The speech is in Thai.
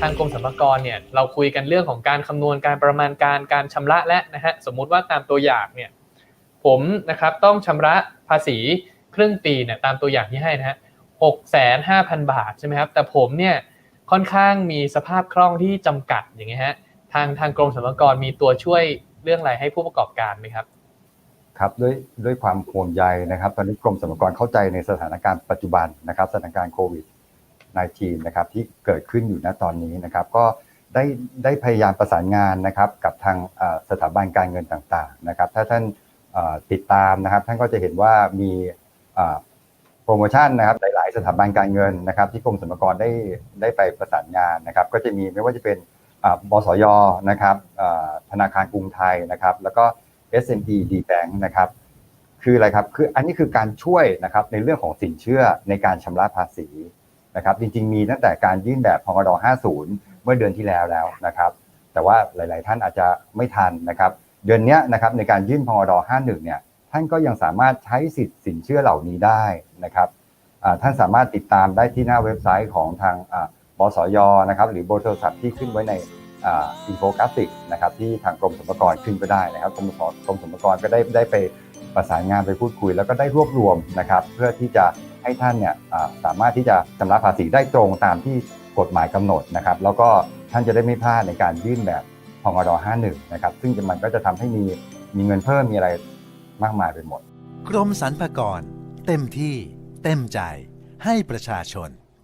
ทางกรมสรรพากรเนี่ยเราคุยกันเรื่องของการคำนวณการประมาณการการชำระและนะฮะสมมุติว่าตามตัวอย่างเนี่ยผมนะครับต้องชำระภาษีครึ่งปีเนี่ยตามตัวอย่างที่ให้นะฮะหกแสนห้าพันบาทใช่ไหมครับแต่ผมเนี่ยค่อนข้างมีสภาพคล่องที่จำกัดอย่างเงี้ยฮะทางทางกรมสรรพากรมีตัวช่วยเรื่องอะไรให้ผู้ประกอบการไหมครับครับด้วยด้วยความห่วงใยนะครับ ตอนนี้กรมสรรพากรเข้าใจในสถานการณ์ปัจจุบันนะครับสถานการณ์โควิด -19 นะครับที่เกิดขึ้นอยู่ณตอนนี้นะครับ ก็ได้ได้พยายามประสานงานนะครับกับทางสถาบันการเงินต่างๆนะครับ ถ้าท่านติดตามนะครับ ท่านก็จะเห็นว่ามีโปรโมชั่นนะครับหลาย ๆ สถาบันการเงินนะครับ ที่กรมสรรพากรได้ได้ไปประสานงานนะครับ ก็จะมีไม่ว่าจะเป็นบสยนะครับธนาคารกรุงไทยนะครับ แล้วก็ SME D Bank นะครับคืออะไรครับคืออันนี้คือการช่วยนะครับในเรื่องของสินเชื่อในการชำระภาษี นะครับจริงๆ มีตั้งแต่การยื่นแบบพกด50 เมื่อเดือนที่แล้วแล้วนะครับแต่ว่าหลาย ๆ ท่านอาจจะไม่ทันนะครับเดือนนี้นะครับในการยื่นพกด51เนี่ยท่านก็ยังสามารถใช้สิทธิ์สินเชื่อเหล่านี้ได้นะครับท่านสามารถติดตามได้ที่หน้าเว็บไซต์ของทางบสยนะครับหรือเบอร์โทรศัพท์ที่ขึ้นไว้ในอินโฟกราฟิกนะครับที่ทางกรมสรรพากรขึ้นก็ได้นะครับกรมสรกรมสรรพากรก็ได้ได้ไปประสานงานไปพูดคุย แล้วก็ได้รวบรวมนะครับเพื่อที่จะ ให้ท่านเนี่ยสามารถที่จะชำระภาษีได้ตรงตามที่กฎหมายกำหนดนะครับ แล้วก็ท่านจะได้ไม่พลาดในการยื่นแบบพงร51 นะครับ ซึ่งมันก็จะทำให้มีมีเงินเพิ่มมีอะไรมากมายไปหมด กรมสรรพากร เต็มที่เต็มใจให้ประชาชน